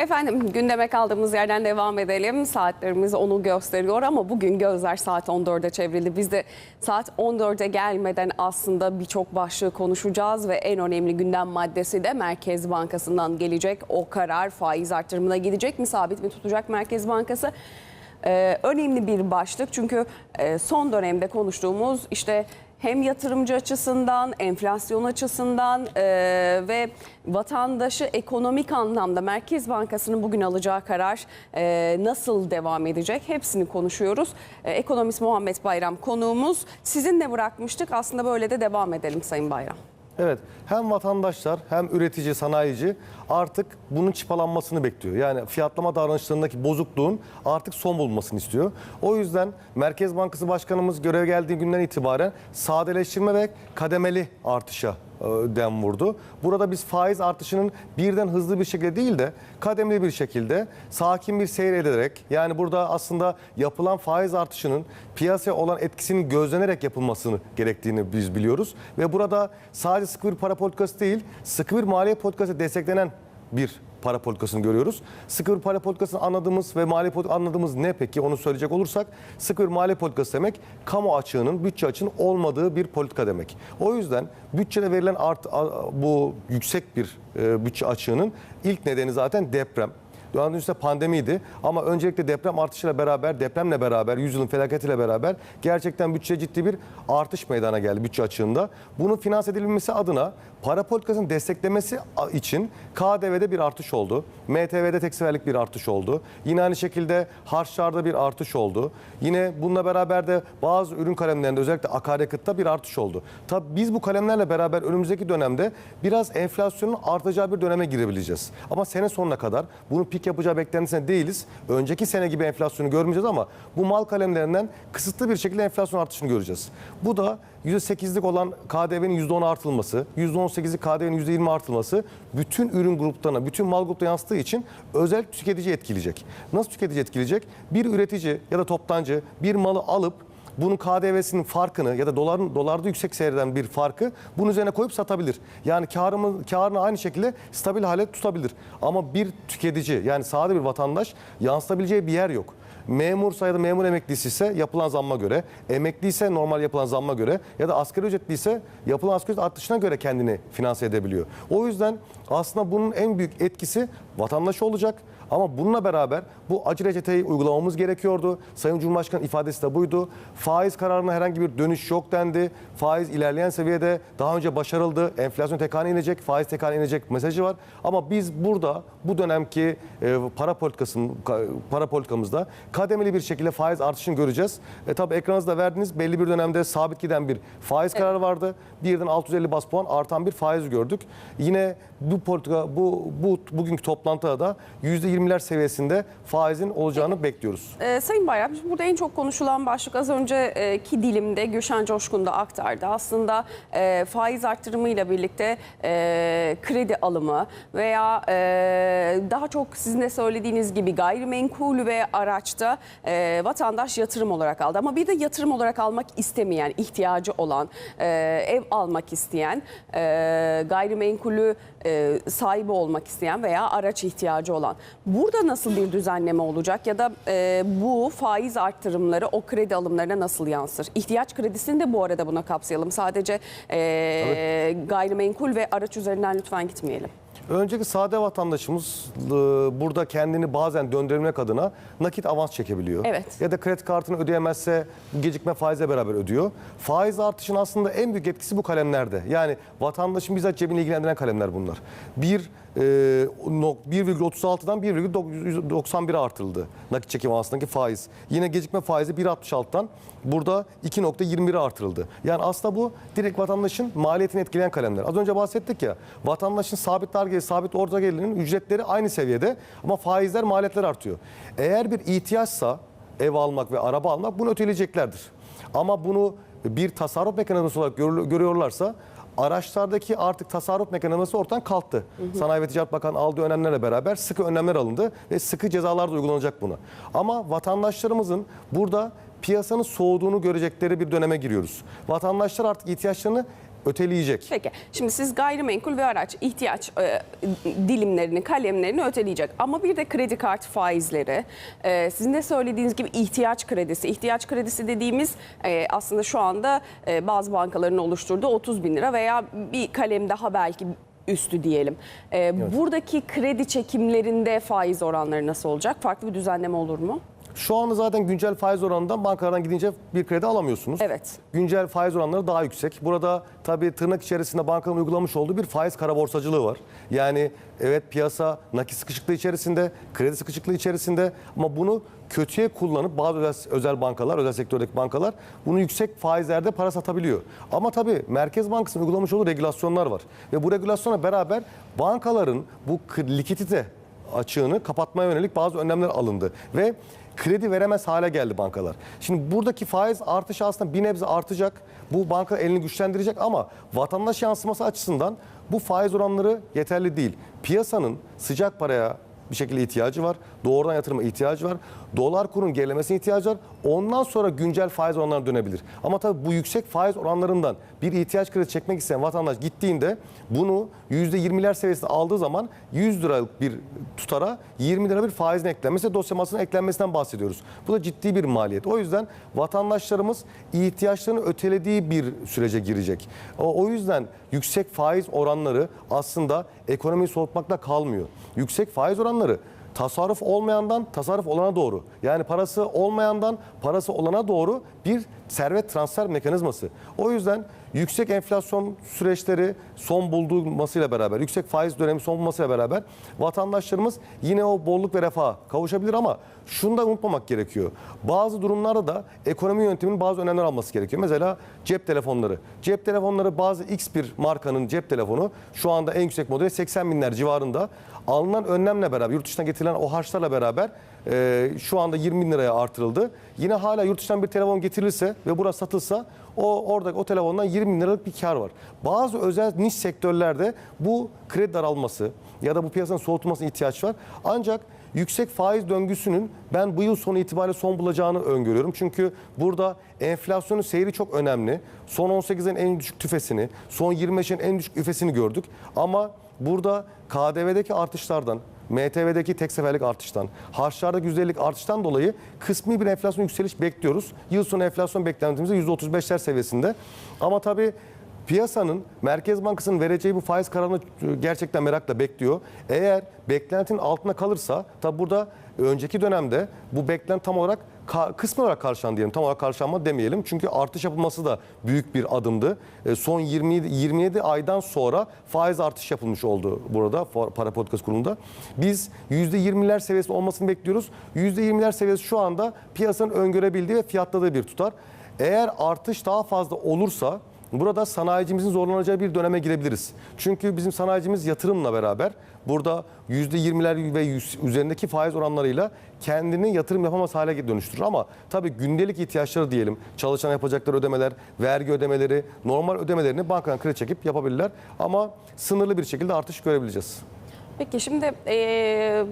Efendim gündeme kaldığımız yerden devam edelim. Saatlerimiz onu gösteriyor ama bugün gözler saat 14'e çevrildi. Biz de saat 14'e gelmeden aslında birçok başlığı konuşacağız ve en önemli gündem maddesi de Merkez Bankası'ndan gelecek. O karar faiz artırımına gidecek mi, sabit mi tutacak Merkez Bankası? Ee, önemli bir başlık çünkü e, son dönemde konuştuğumuz işte hem yatırımcı açısından, enflasyon açısından e, ve vatandaşı ekonomik anlamda Merkez Bankası'nın bugün alacağı karar e, nasıl devam edecek hepsini konuşuyoruz. E, ekonomist Muhammed Bayram konuğumuz. Sizinle bırakmıştık aslında böyle de devam edelim Sayın Bayram. Evet, hem vatandaşlar hem üretici, sanayici artık bunun çıpalanmasını bekliyor. Yani fiyatlama davranışlarındaki bozukluğun artık son bulmasını istiyor. O yüzden Merkez Bankası Başkanımız görev geldiği günden itibaren sadeleştirme ve kademeli artışa dem vurdu. Burada biz faiz artışının birden hızlı bir şekilde değil de kademeli bir şekilde sakin bir seyir ederek yani burada aslında yapılan faiz artışının piyasaya olan etkisinin gözlenerek yapılmasını gerektiğini biz biliyoruz. Ve burada sadece sıkı bir para politikası değil sıkı bir maliye politikası desteklenen bir para politikasını görüyoruz. Sıkı bir para politikasını anladığımız ve maliye politikası anladığımız ne peki onu söyleyecek olursak sıkı bir maliye politikası demek kamu açığının, bütçe açığının olmadığı bir politika demek. O yüzden bütçede verilen art, bu yüksek bir e, bütçe açığının ilk nedeni zaten deprem. Daha önce pandemiydi ama öncelikle deprem artışıyla beraber, depremle beraber, yüzyılın felaketiyle beraber gerçekten bütçe ciddi bir artış meydana geldi bütçe açığında. Bunun finanse edilmesi adına para politikasının desteklemesi için KDV'de bir artış oldu. MTV'de tek bir artış oldu. Yine aynı şekilde harçlarda bir artış oldu. Yine bununla beraber de bazı ürün kalemlerinde özellikle akaryakıtta bir artış oldu. Tabii biz bu kalemlerle beraber önümüzdeki dönemde biraz enflasyonun artacağı bir döneme girebileceğiz. Ama sene sonuna kadar bunun pik yapacağı beklentisine değiliz. Önceki sene gibi enflasyonu görmeyeceğiz ama bu mal kalemlerinden kısıtlı bir şekilde enflasyon artışını göreceğiz. Bu da %8'lik olan KDV'nin %10'a artılması, %18'lik KDV'nin %20 artılması bütün ürün gruplarına, bütün mal gruplarına yansıttığı için özel tüketici etkileyecek. Nasıl tüketici etkileyecek? Bir üretici ya da toptancı bir malı alıp bunun KDV'sinin farkını ya da doların dolarda yüksek seyreden bir farkı bunun üzerine koyup satabilir. Yani karımı karını aynı şekilde stabil hale tutabilir. Ama bir tüketici yani sade bir vatandaş yansıtabileceği bir yer yok. Memursa ya da memur emeklisi ise yapılan zamma göre, emekli ise normal yapılan zamma göre ya da asgari ücretli ise yapılan asgari ücret artışına göre kendini finanse edebiliyor. O yüzden aslında bunun en büyük etkisi vatandaş olacak. Ama bununla beraber bu acı reçeteyi uygulamamız gerekiyordu. Sayın Cumhurbaşkanı ifadesi de buydu. Faiz kararına herhangi bir dönüş yok dendi. Faiz ilerleyen seviyede daha önce başarıldı. Enflasyon tekane inecek, faiz tekane inecek mesajı var. Ama biz burada bu dönemki e, para politikasının ka- para politikamızda kademeli bir şekilde faiz artışını göreceğiz. E tabii ekranınızda verdiğiniz belli bir dönemde sabit giden bir faiz kararı vardı. Birden 650 bas puan artan bir faiz gördük. Yine bu politika bu bu bugünkü toplantıda da %20'ler seviyesinde faizin olacağını bekliyoruz. Ee, Sayın Bayram, burada en çok konuşulan başlık az önceki dilimde Gülşen Coşkun da aktardı. Aslında e, faiz arttırımıyla birlikte e, kredi alımı veya e, daha çok sizin de söylediğiniz gibi gayrimenkul ve araçta e, vatandaş yatırım olarak aldı. Ama bir de yatırım olarak almak istemeyen, ihtiyacı olan, e, ev almak isteyen, e, gayrimenkulü e, sahibi olmak isteyen veya araç ihtiyacı olan. Burada nasıl bir düzenleme olacak ya da e, bu faiz arttırımları o kredi alımlarına nasıl yansır? İhtiyaç kredisini de bu arada buna kapsayalım. Sadece e, gayrimenkul ve araç üzerinden lütfen gitmeyelim. Önceki sade vatandaşımız e, burada kendini bazen döndürmek adına nakit avans çekebiliyor. Evet. Ya da kredi kartını ödeyemezse gecikme faizle beraber ödüyor. Faiz artışının aslında en büyük etkisi bu kalemlerde. Yani vatandaşın bizzat cebini ilgilendiren kalemler bunlar. Bir 1,36'dan 1,91'e artırıldı nakit çekim avansındaki faiz. Yine gecikme faizi 1,66'dan burada 2,21'e artırıldı. Yani aslında bu direkt vatandaşın maliyetini etkileyen kalemler. Az önce bahsettik ya vatandaşın sabit dar sabit orta gelirinin ücretleri aynı seviyede ama faizler maliyetler artıyor. Eğer bir ihtiyaçsa ev almak ve araba almak bunu öteleyeceklerdir. Ama bunu bir tasarruf mekanizması olarak görü- görüyorlarsa araçlardaki artık tasarruf mekanizması ortadan kalktı. Sanayi ve Ticaret Bakanı aldığı önlemlerle beraber sıkı önlemler alındı ve sıkı cezalar da uygulanacak buna. Ama vatandaşlarımızın burada piyasanın soğuduğunu görecekleri bir döneme giriyoruz. Vatandaşlar artık ihtiyaçlarını öteleyecek. Peki şimdi siz gayrimenkul ve araç ihtiyaç e, dilimlerini, kalemlerini öteleyecek. Ama bir de kredi kartı faizleri. E, sizin de söylediğiniz gibi ihtiyaç kredisi. İhtiyaç kredisi dediğimiz e, aslında şu anda e, bazı bankaların oluşturduğu 30 bin lira veya bir kalem daha belki üstü diyelim. E, Buradaki kredi çekimlerinde faiz oranları nasıl olacak? Farklı bir düzenleme olur mu? Şu anda zaten güncel faiz oranından bankalardan gidince bir kredi alamıyorsunuz. Evet. Güncel faiz oranları daha yüksek. Burada tabii tırnak içerisinde bankanın uygulamış olduğu bir faiz kara borsacılığı var. Yani evet piyasa nakit sıkışıklığı içerisinde, kredi sıkışıklığı içerisinde ama bunu kötüye kullanıp bazı özel, bankalar, özel sektördeki bankalar bunu yüksek faizlerde para satabiliyor. Ama tabii Merkez Bankası'nın uygulamış olduğu regülasyonlar var. Ve bu regülasyona beraber bankaların bu likidite açığını kapatmaya yönelik bazı önlemler alındı. Ve kredi veremez hale geldi bankalar. Şimdi buradaki faiz artışı aslında bir nebze artacak. Bu banka elini güçlendirecek ama vatandaş yansıması açısından bu faiz oranları yeterli değil. Piyasanın sıcak paraya bir şekilde ihtiyacı var. Doğrudan yatırıma ihtiyacı var. Dolar kurun gerilemesine ihtiyacı var. Ondan sonra güncel faiz oranları dönebilir. Ama tabii bu yüksek faiz oranlarından bir ihtiyaç kredi çekmek isteyen vatandaş gittiğinde bunu %20'ler seviyesinde aldığı zaman 100 liralık bir tutara 20 lira bir faizin eklenmesi, dosya masasının eklenmesinden bahsediyoruz. Bu da ciddi bir maliyet. O yüzden vatandaşlarımız ihtiyaçlarını ötelediği bir sürece girecek. O yüzden yüksek faiz oranları aslında ekonomiyi soğutmakla kalmıyor. Yüksek faiz oranları tasarruf olmayandan tasarruf olana doğru. Yani parası olmayandan parası olana doğru bir servet transfer mekanizması. O yüzden yüksek enflasyon süreçleri son bulmasıyla beraber, yüksek faiz dönemi son bulmasıyla beraber vatandaşlarımız yine o bolluk ve refaha kavuşabilir ama şunu da unutmamak gerekiyor. Bazı durumlarda da ekonomi yönetiminin bazı önlemler alması gerekiyor. Mesela cep telefonları. Cep telefonları bazı X bir markanın cep telefonu şu anda en yüksek modeli 80 binler civarında. Alınan önlemle beraber, yurt dışından getirilen o harçlarla beraber e, şu anda 20 bin liraya artırıldı. Yine hala yurt dışından bir telefon getirilirse ve burası satılsa o orada o telefondan 20 bin liralık bir kar var. Bazı özel niş sektörlerde bu kredi daralması ya da bu piyasanın soğutulmasına ihtiyaç var. Ancak yüksek faiz döngüsünün ben bu yıl sonu itibariyle son bulacağını öngörüyorum. Çünkü burada enflasyonun seyri çok önemli. Son 18'in en düşük tüfesini, son 25'in en düşük üfesini gördük. Ama burada KDV'deki artışlardan, MTV'deki tek seferlik artıştan, harçlardaki %50'lik artıştan dolayı kısmi bir enflasyon yükseliş bekliyoruz. Yıl sonu enflasyon beklentimiz de %35'ler seviyesinde. Ama tabii piyasanın Merkez Bankası'nın vereceği bu faiz kararını gerçekten merakla bekliyor. Eğer beklentinin altına kalırsa tabi burada önceki dönemde bu beklenti tam olarak ka- kısmi olarak karşılandı diyelim. Tam olarak karşılanma demeyelim. Çünkü artış yapılması da büyük bir adımdı. E, son 27, 27 aydan sonra faiz artış yapılmış oldu burada para politikası kurulunda. Biz %20'ler seviyesi olmasını bekliyoruz. %20'ler seviyesi şu anda piyasanın öngörebildiği ve fiyatladığı bir tutar. Eğer artış daha fazla olursa Burada sanayicimizin zorlanacağı bir döneme girebiliriz. Çünkü bizim sanayicimiz yatırımla beraber burada %20'ler ve üzerindeki faiz oranlarıyla kendini yatırım yapamaz hale dönüştürür. Ama tabii gündelik ihtiyaçları diyelim, çalışan yapacakları ödemeler, vergi ödemeleri, normal ödemelerini bankadan kredi çekip yapabilirler. Ama sınırlı bir şekilde artış görebileceğiz. Peki şimdi eee,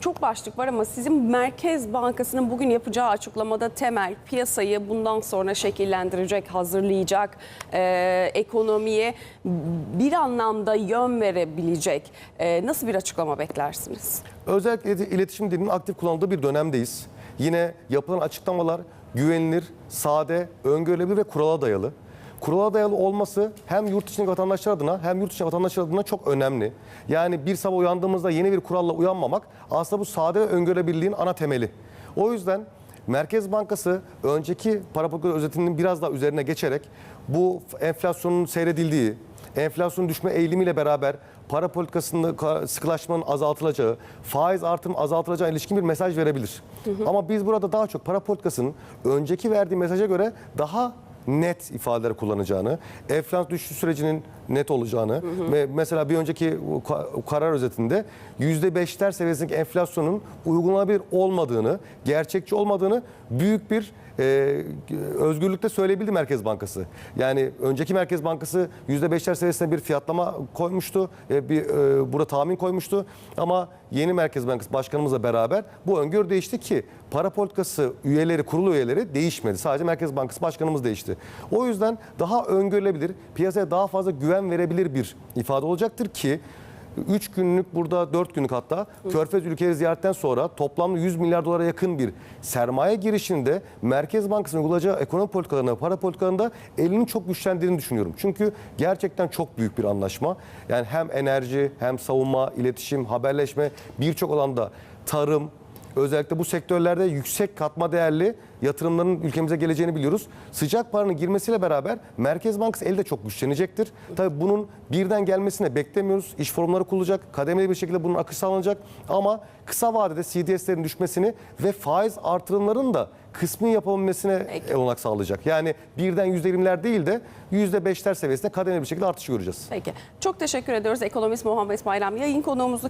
çok başlık var ama sizin Merkez Bankası'nın bugün yapacağı açıklamada temel piyasayı bundan sonra şekillendirecek, hazırlayacak, eee, ekonomiye bir anlamda yön verebilecek eee, nasıl bir açıklama beklersiniz? Özellikle iletişim dilinin aktif kullanıldığı bir dönemdeyiz. Yine yapılan açıklamalar güvenilir, sade, öngörülebilir ve kurala dayalı. Kurala dayalı olması hem yurt içindeki vatandaşlar adına hem yurt dışı vatandaşlar adına çok önemli. Yani bir sabah uyandığımızda yeni bir kuralla uyanmamak aslında bu sade ve öngörülebilirliğin ana temeli. O yüzden Merkez Bankası önceki para politikası özetinin biraz daha üzerine geçerek bu enflasyonun seyredildiği, enflasyon düşme eğilimiyle beraber para politikasında ka- sıkılaşmanın azaltılacağı, faiz artım azaltılacağı ilişkin bir mesaj verebilir. Ama biz burada daha çok para politikasının önceki verdiği mesaja göre daha net ifadeler kullanacağını, enflasyon düşüş sürecinin net olacağını ve mesela bir önceki ka- karar özetinde %5'ler seviyesindeki enflasyonun uygulanabilir olmadığını, gerçekçi olmadığını büyük bir e, özgürlükte söyleyebildi Merkez Bankası. Yani önceki Merkez Bankası %5'ler seviyesinde bir fiyatlama koymuştu, e, bir e, burada tahmin koymuştu ama yeni Merkez Bankası Başkanımızla beraber bu öngörü değişti ki para politikası üyeleri, kurulu üyeleri değişmedi. Sadece Merkez Bankası Başkanımız değişti. O yüzden daha öngörülebilir, piyasaya daha fazla güven verebilir bir ifade olacaktır ki 3 günlük burada 4 günlük hatta Körfez ülkeleri ziyaretten sonra toplamda 100 milyar dolara yakın bir sermaye girişinde Merkez Bankası'nın uygulayacağı ekonomi politikalarına, para politikalarında elinin çok güçlendiğini düşünüyorum. Çünkü gerçekten çok büyük bir anlaşma. Yani hem enerji, hem savunma, iletişim, haberleşme birçok alanda tarım, Özellikle bu sektörlerde yüksek katma değerli yatırımların ülkemize geleceğini biliyoruz. Sıcak paranın girmesiyle beraber Merkez Bankası elde çok güçlenecektir. Tabii bunun birden gelmesine beklemiyoruz. İş forumları kurulacak. Kademeli bir şekilde bunun akışı sağlanacak. Ama kısa vadede CDS'lerin düşmesini ve faiz artırımların da kısmi yapabilmesine Peki. olanak sağlayacak. Yani birden %20'ler değil de %5'ler seviyesinde kademeli bir şekilde artış göreceğiz. Peki. Çok teşekkür ediyoruz. Ekonomist Muhammed Bayram yayın konuğumuzdu.